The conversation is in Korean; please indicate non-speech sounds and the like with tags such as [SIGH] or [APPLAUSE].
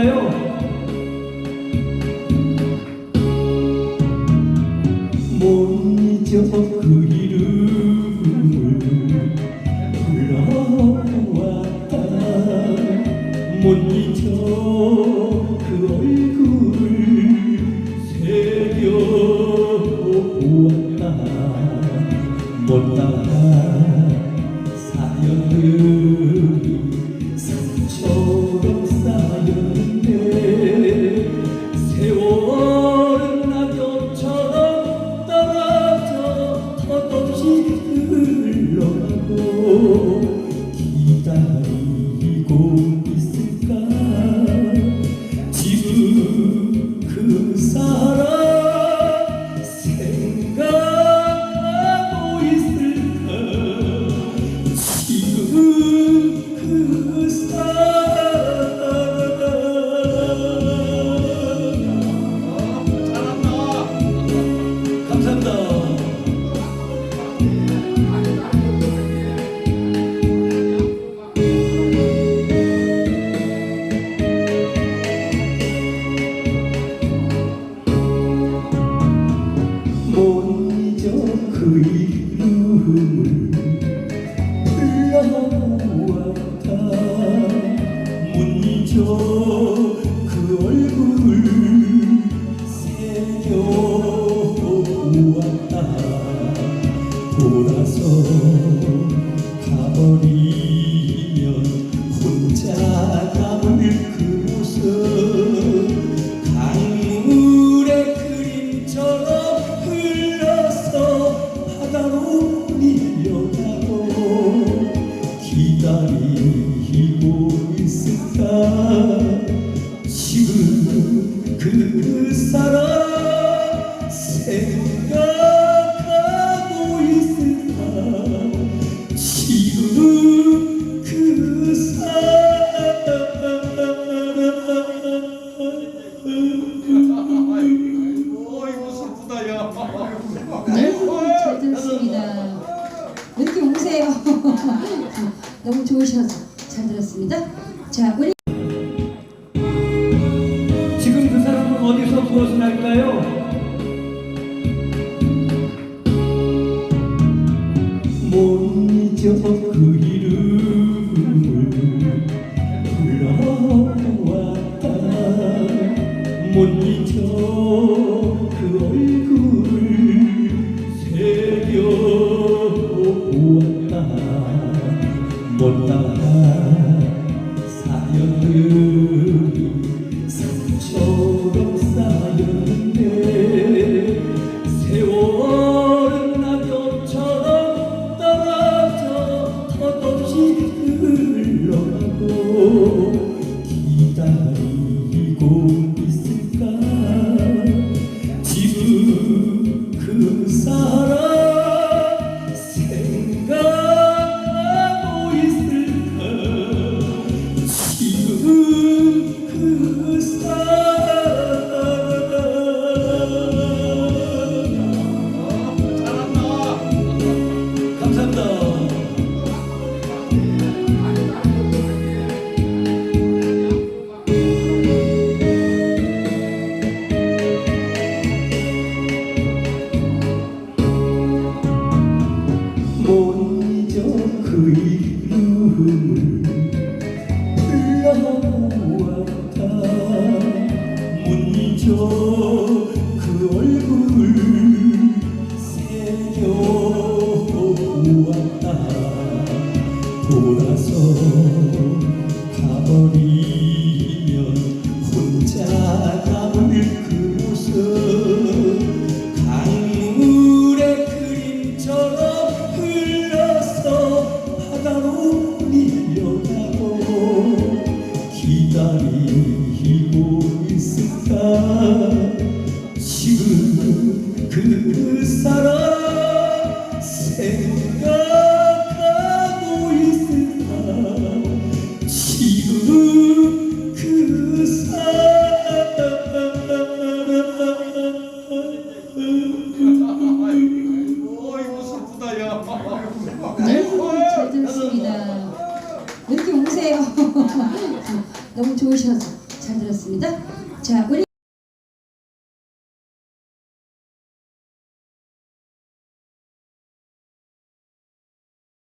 뭔가요? 못 잊어 그 [LAUGHS] 너무 좋으셔서 잘 들었습니다. 자, 우리 지금 그 사람은 어디서 무엇을 할까요? 그 얼굴 새겨보았다. 돌아서 너무 좋으셔서 잘 들었습니다. 자, 우리